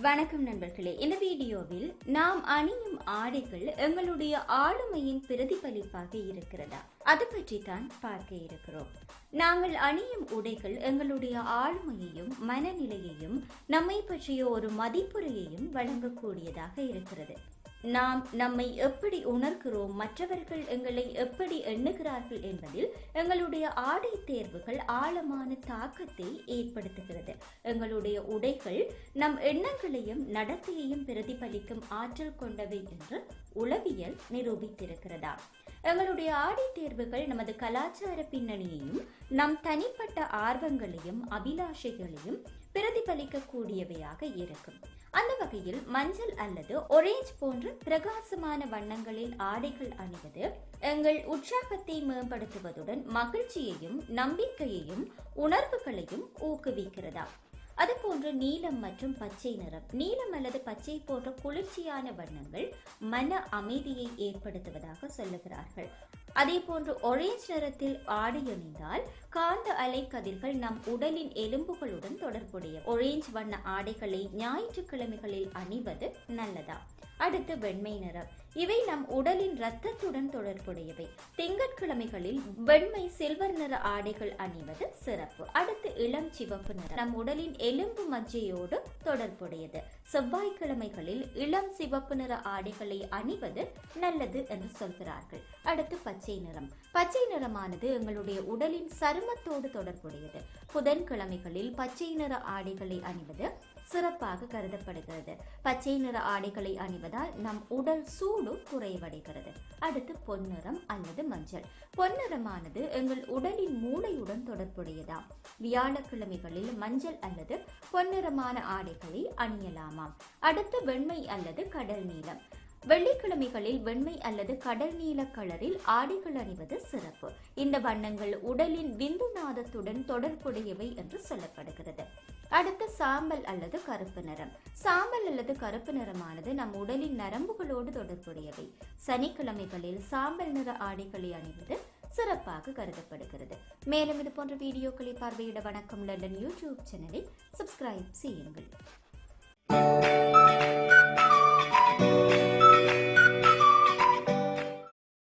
வணக்கம் நண்பர்களே. இந்த வீடியோவில் நாம் அணியும் ஆடைகள் எங்களுடைய ஆளுமையின் பிரதிபலிப்பாக இருக்கிறதா? அது பற்றி தான் பார்க்க இருக்கிறோம். நாங்கள் அணியும் உடைகள் எங்களுடைய ஆளுமையையும் மனநிலையையும் நம்மை பற்றிய ஒரு மதிப்புரையையும் வழங்கக்கூடியதாக இருக்கிறது. நாம் நம்மை எப்படி உணர்கிறோம் மற்றவர்கள் எங்களை எப்படி எண்ணுகிறார்கள் என்பதில் எங்களுடைய ஆடை தேர்வுகள் ஆழமான தாக்கத்தை ஏற்படுத்துகிறது. எங்களுடைய உடைகள் நம் எண்ணங்களையும் நடத்தையையும் பிரதிபலிக்கும் ஆற்றல் கொண்டவை என்று உளவியல் நிரூபித்திருக்கிறதா? எங்களுடைய ஆடை தேர்வுகள் நமது கலாச்சார பின்னணியையும் நம் தனிப்பட்ட ஆர்வங்களையும் அபிலாஷைகளையும் பிரதிபலிக்கக்கூடியவையாக இருக்கும். அந்த வகையில் மஞ்சள் அல்லது ஒரேஞ்ச் போன்ற பிரகாசமான வண்ணங்களில் ஆடைகள் அணிவது எங்கள் உற்சாகத்தை மேம்படுத்துவதுடன் மகிழ்ச்சியையும் நம்பிக்கையையும் உணர்வுகளையும் ஊக்குவிக்கிறதா? அதுபோன்று நீலம் மற்றும் பச்சை நிறம் நீலம் அல்லது பச்சை போன்ற குளிர்ச்சியான வண்ணங்கள் மன அமைதியை ஏற்படுத்துவதாக சொல்லுகிறார்கள். அதே போன்று ஒரேஞ்ச் நிறத்தில் ஆடை அணிந்தால் காந்த அலைக்கதிர்கள் நம் உடலின் எலும்புகளுடன் தொடர்புடைய. ஒரேஞ்ச் வண்ண ஆடைகளை ஞாயிற்றுக்கிழமைகளில் அணிவது நல்லதா? அடுத்து வெண்மை நிறம். இவை நம் உடலின் இரத்தத்துடன் தொடர்புடையவை. திங்கட்கிழமைகளில் வெண்மை சில்வர் நிற ஆடைகள் அணிவது சிறப்பு. அடுத்து இளம் சிவப்பு நிறம். நம் உடலின் எலும்பு மஜ்ஜையோடு தொடர்புடையது. செவ்வாய்க்கிழமைகளில் இளம் சிவப்பு நிற ஆடைகளை அணிவது நல்லது என்று சொல்கிறார்கள். அடுத்து பச்சை நிறம். பச்சை நிறமானது எங்களுடைய உடலின் சருமத்தோடு தொடர்புடையது. புதன்கிழமைகளில் பச்சை நிற ஆடைகளை அணிவது சிறப்பாக கருதப்படுகிறது. பச்சை நிற ஆடைகளை அணிவதால் நம் உடல் சூடு குறைவடைகிறது. அடுத்து பொன்னிறம் அல்லது மஞ்சள். பொன்னிறமானது எங்கள் உடலின் மூளையுடன் தொடர்புடையதாம். வியாழக்கிழமைகளில் மஞ்சள் அல்லது பொன்னிறமான ஆடைகளை அணியலாமாம். அடுத்து வெண்மை அல்லது கடல் நீளம் வெள்ளிக்கிழமைகளில் வெண்மை அல்லது கடல் நீல கலரில் ஆடைகள் அணிவது சிறப்பு. இந்த வண்ணங்கள் உடலின் விந்து நாதத்துடன் தொடர்புடையவை என்று சொல்லப்படுகிறது. அடுத்து சாம்பல் அல்லது கருப்பு நிறம். சாம்பல் அல்லது கருப்பு நிறமானது நம் உடலின் நரம்புகளோடு தொடர்புடையவை. சனிக்கிழமைகளில் சாம்பல் நிற ஆடைகளை அணிவது சிறப்பாக கருதப்படுகிறது. மேலும் இது போன்ற வீடியோக்களை பார்வையிட வணக்கம். லண்டன் யூடியூப் சேனலை சப்ஸ்கிரைப் செய்யுங்கள்.